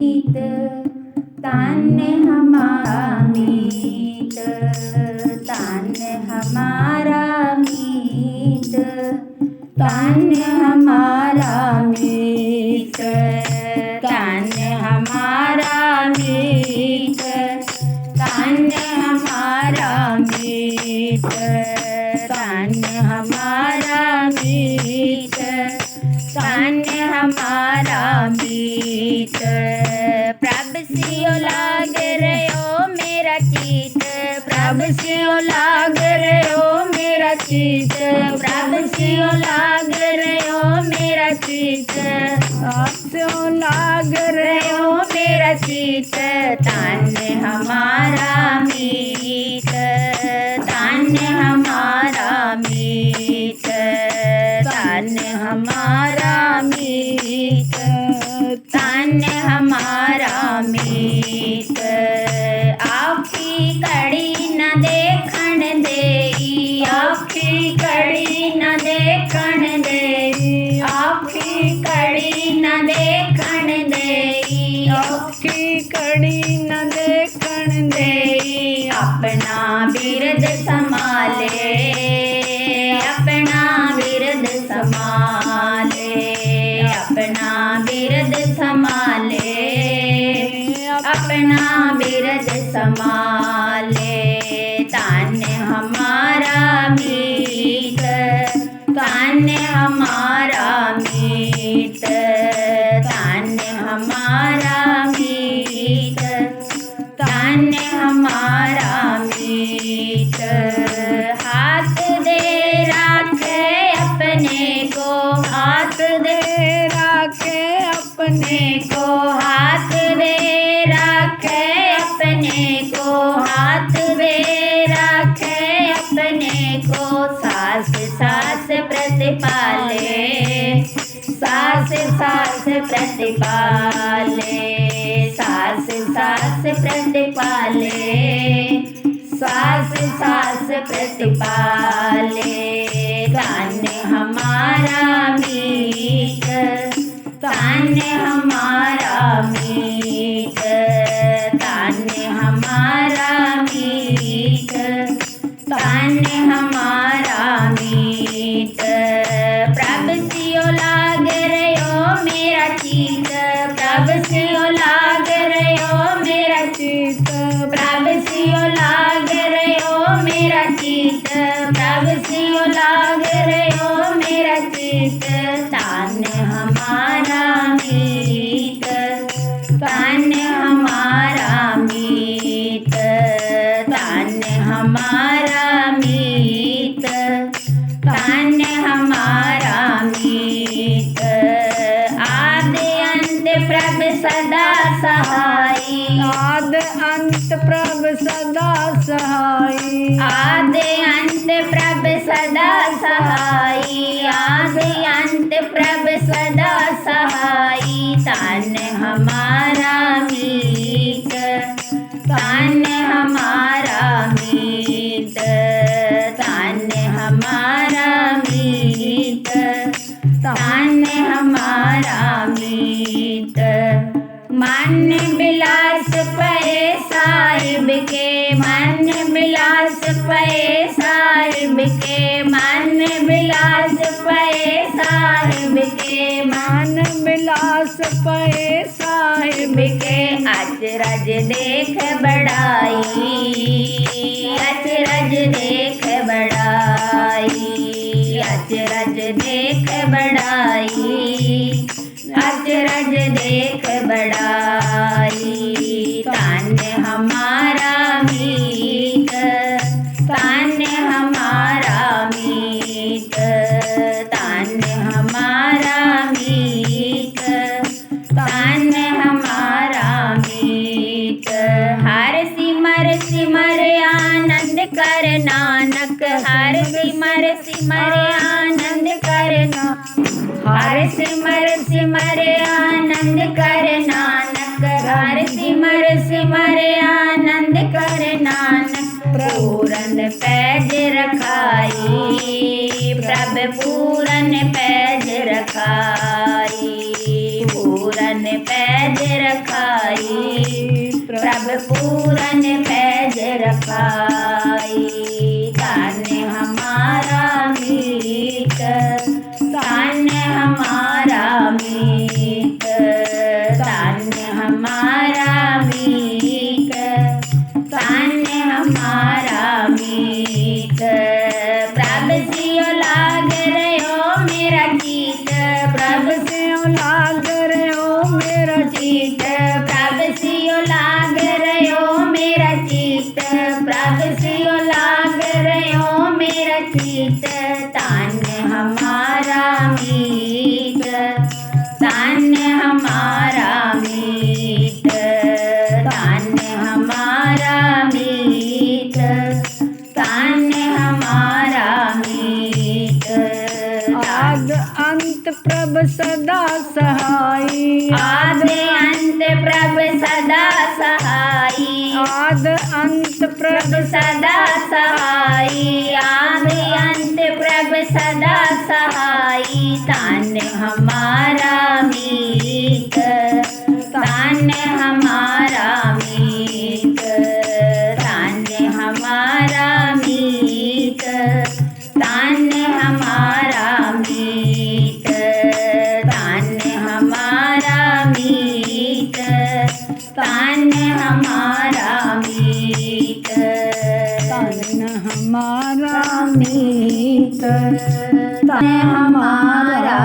मीत तन हमारा मीत तन हमारा मीत तन हमारा मीत तन हमारा मीत तन हमारा मीत तन हमारा मीत तन हमारा मीत। सियो लाग रहो मेरा चीत प्रभ सियो लाग रहो मेरा चीत आपसे लाग रहो मेरा चीत तन हमारा मीत। तन हमारा मीत। तन हमारा मीत। तन हमारा मीत। आपकी ਔਖੀ ਕੜੀ ਨਾ ਦੇਖਣ ਦੇਈ। ਆਪਣਾ ਬਿਰਦ ਸੰਭਾਲੇ। ਆਪਣਾ ਬਿਰਦ ਸੰਭਾਲੇ। ਆਪਣਾ ਬਿਰਦ ਸੰਭਾਲੇ। ਆਪਣਾ ਬਿਰਦ ਸੰਭਾਲੇ। सास सास प्रतिपाले। सास सास प्रतिपाले। सास सास प्रतिपाले। सास सास प्रतिपाले। चीत प्रभ सियो लाग रहो मेरा चित प्रभ सियो लाग रहो मेरा चीत प्रभ सियो लाग रहो मेरा चीत तान हमारा मीत। तान हमारा मीत। तान हमारा मीत। तान आदि अंत प्रभ सदा सहाई आदि अंत प्रभ सदा सहाई तन हमारा मीत। तन हमारा मीत। तन हमारा मीत। तन हमारा मीत। मन बिलास बिलास पे साहिब के अचरज देख बड़ाई। अचरज देख बड़ाई। अचरज देख बड़ाई। अचरज देख बड़ाई। तान हमारा मीत। तान हमारा मीत। नानक हर सिमर सिमर आनंद कर हर सिमर सिमर आनंद कर नानक हर सिमर सिमर आनंद कर नानक पूरन पैज रखाई, प्रभ पूरन पैज रखाई, पूरन पैज रखाई, प्रभ पूरन पैज रखाई। प्रभ से लाग रे ओ मेरा चित। प्रभ सियो लाग रहो मेरा चित। प्रभ सियो लाग रहो मेरा चित। तान्य हमारा मीत। प्रभ सदा सहाय आदि अंत प्रभ सदा सहाय आद अंत प्रभ सदा सहाय आदि अंत प्रभ सदा सहाय तान हमारा हमारा मीत तान्य हमारा